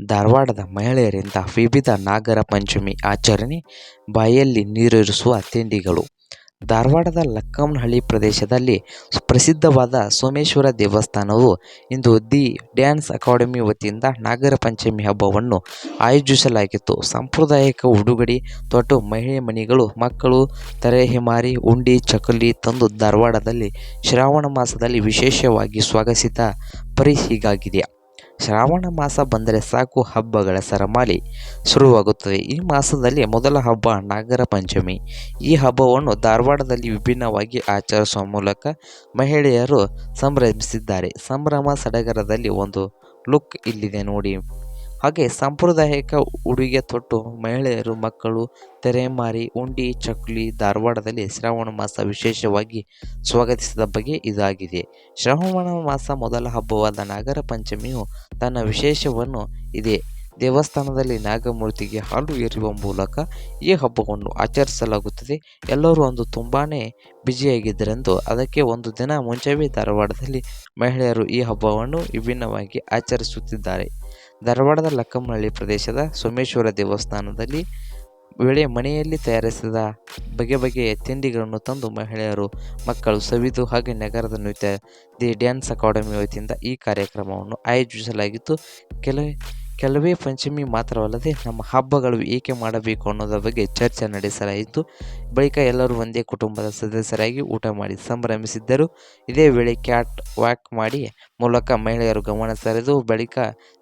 ಧಾರವಾಡದ ಮಹಿಳೆಯರಿಂದ ವಿವಿಧ ನಾಗರ ಪಂಚಮಿ ಆಚರಣೆ ಬಾಯಲ್ಲಿ ನೀರಿರಿಸುವ ತಿಂಡಿಗಳು. ಧಾರವಾಡದ ಲಕ್ಕಮ್ಮನಹಳ್ಳಿ ಪ್ರದೇಶದಲ್ಲಿ ಪ್ರಸಿದ್ಧವಾದ ಸೋಮೇಶ್ವರ ದೇವಸ್ಥಾನವು ಇಂದು ದಿ ಡ್ಯಾನ್ಸ್ ಅಕಾಡೆಮಿ ವತಿಯಿಂದ ನಾಗರ ಪಂಚಮಿ ಹಬ್ಬವನ್ನು ಆಯೋಜಿಸಲಾಗಿತ್ತು. ಸಾಂಪ್ರದಾಯಿಕ ಉಡುಗಡಿ ತೊಟ್ಟು ಮಹಿಳೆ ಮಣಿಗಳು, ಮಕ್ಕಳು ತರೆಹಿಮಾರಿ ಉಂಡಿ ಚಕಲಿ ತಂದು ಧಾರವಾಡದಲ್ಲಿ ಶ್ರಾವಣ ಮಾಸದಲ್ಲಿ ವಿಶೇಷವಾಗಿ ಸ್ವಾಗತಿಸಿದ ಪರಿ ಹೀಗಾಗಿದೆ. ಶ್ರಾವಣ ಮಾಸ ಬಂದರೆ ಸಾಕು ಹಬ್ಬಗಳ ಸರಮಾಲಿ ಶುರುವಾಗುತ್ತದೆ. ಈ ಮಾಸದಲ್ಲಿ ಮೊದಲ ಹಬ್ಬ ನಾಗರ ಪಂಚಮಿ. ಈ ಹಬ್ಬವನ್ನು ಧಾರವಾಡದಲ್ಲಿ ವಿಭಿನ್ನವಾಗಿ ಆಚರಿಸುವ ಮೂಲಕ ಮಹಿಳೆಯರು ಸಂಭ್ರಮಿಸಿದ್ದಾರೆ. ಸಂಭ್ರಮ ಸಡಗರದಲ್ಲಿ ಒಂದು ಲುಕ್ ಇಲ್ಲಿದೆ ನೋಡಿ. ಹಾಗೆ ಸಾಂಪ್ರದಾಯಿಕ ಉಡುಗೆ ತೊಟ್ಟು ಮಹಿಳೆಯರು, ಮಕ್ಕಳು, ತೆರೆಮಾರಿ, ಉಂಡಿ, ಚಕ್ಲಿ, ಧಾರವಾಡದಲ್ಲಿ ಶ್ರಾವಣ ಮಾಸ ವಿಶೇಷವಾಗಿ ಸ್ವಾಗತಿಸಿದ ಬಗ್ಗೆ ಇದಾಗಿದೆ. ಶ್ರಾವಣ ಮಾಸ ಮೊದಲ ಹಬ್ಬವಾದ ನಾಗರ ಪಂಚಮಿಯು ತನ್ನ ವಿಶೇಷವನ್ನು ಇದೆ. ದೇವಸ್ಥಾನದಲ್ಲಿ ನಾಗಮೂರ್ತಿಗೆ ಹಾಲು ಎರೆಯುವ ಮೂಲಕ ಈ ಹಬ್ಬವನ್ನು ಆಚರಿಸಲಾಗುತ್ತದೆ. ಎಲ್ಲರೂ ಒಂದು ತುಂಬಾ ಬ್ಯುಸಿಯಾಗಿದ್ದರೆಂದು ಅದಕ್ಕೆ ಒಂದು ದಿನ ಮುಂಚೆಯೇ ಧಾರವಾಡದಲ್ಲಿ ಮಹಿಳೆಯರು ಈ ಹಬ್ಬವನ್ನು ವಿಭಿನ್ನವಾಗಿ ಆಚರಿಸುತ್ತಿದ್ದಾರೆ. ಧಾರವಾಡದ ಲಕ್ಕಮ್ಮನಹಳ್ಳಿ ಪ್ರದೇಶದ ಸೋಮೇಶ್ವರ ದೇವಸ್ಥಾನದಲ್ಲಿ ವೇಳೆ ಮನೆಯಲ್ಲಿ ತಯಾರಿಸಿದ ಬಗೆ ಬಗೆಯ ತಿಂಡಿಗಳನ್ನು ತಂದು ಮಹಿಳೆಯರು, ಮಕ್ಕಳು ಸವಿದು ಹಾಗೆ ನಗರದ ನೃತ್ಯ ದಿ ಡ್ಯಾನ್ಸ್ ಅಕಾಡೆಮಿ ವತಿಯಿಂದ ಈ ಕಾರ್ಯಕ್ರಮವನ್ನು ಆಯೋಜಿಸಲಾಗಿತ್ತು. ಕೆಲ ಕೆಲವೇ ಪಂಚಮಿ ಮಾತ್ರವಲ್ಲದೆ ನಮ್ಮ ಹಬ್ಬಗಳು ಏಕೆ ಮಾಡಬೇಕು ಅನ್ನೋದರ ಬಗ್ಗೆ ಚರ್ಚೆ ನಡೆಸಲಾಯಿತು. ಬಳಿಕ ಎಲ್ಲರೂ ಒಂದೇ ಕುಟುಂಬದ ಸದಸ್ಯರಾಗಿ ಊಟ ಮಾಡಿ ಸಂಭ್ರಮಿಸಿದ್ದರು. ಇದೇ ವೇಳೆ ಕ್ಯಾಟ್ ವಾಕ್ ಮಾಡಿ ಮೂಲಕ ಮಹಿಳೆಯರು ಗಮನ ಸೆಳೆದು ಬಳಿಕ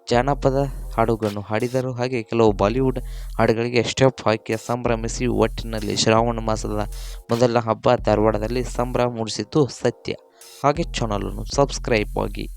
ಜಾನಪದ ಹಾಡುಗಳನ್ನು ಹಾಡಿದರು. ಹಾಗೆ ಕೆಲವು ಬಾಲಿವುಡ್ ಹಾಡುಗಳಿಗೆ ಸ್ಟೆಪ್ ಹಾಕಿ ಸಂಭ್ರಮಿಸಿ ಒಟ್ಟಿನಲ್ಲಿ ಶ್ರಾವಣ ಮಾಸದ ಮೊದಲ ಹಬ್ಬ ಧಾರವಾಡದಲ್ಲಿ ಸಂಭ್ರಮ ಮೂಡಿಸಿತು ಸತ್ಯ. ಹಾಗೆ ಚಾನಲನ್ನು ಸಬ್ಸ್ಕ್ರೈಬ್ ಆಗಿ